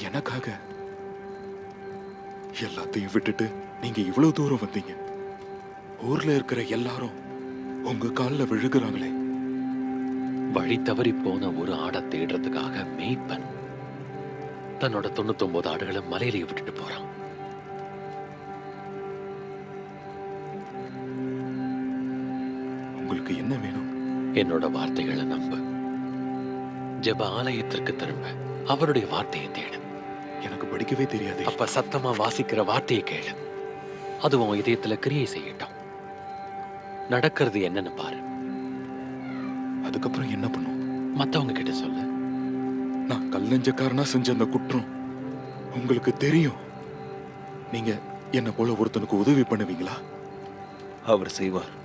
எனக்காக? எல்லாத்தையும் விட்டுட்டு நீங்க இவ்வளவு தூரம் வந்தீங்க. ஊர்ல இருக்கிற எல்லாரும் உங்க கால்ல விழுகுறாங்களே. வழி தவறி போன ஒரு ஆடை தேடுறதுக்காக மேய்ப்பன். தன்னோட தொண்ணூத்தொன்பது ஆடுகளை மலையிலேயே விட்டுட்டு போறான். உங்களுக்கு என்ன வேணும்? என்னோட வார்த்தைகளை நம்பு. ஜெப ஆலயத்திற்கு திரும்ப அவருடைய வார்த்தையை தேடு. எனக்கு படிக்கவே தெரியாது. அப்ப சத்தமா வாசிக்கிற வார்த்தையை கேளு. அது உன் இதயத்துல கிரியை செய்யட்டும். நடக்கிறது என்னன்னு பாரு. அதுக்கப்புறம் என்ன பண்ணும்? மத்தவங்க கிட்ட சொல்லு. நான் கல்லஞ்சக்காரனா செஞ்ச அந்த குற்றம் உங்களுக்கு தெரியும். நீங்க என்ன போல ஒருத்தனுக்கு உதவி பண்ணுவீங்களா? அவர் செய்வார்.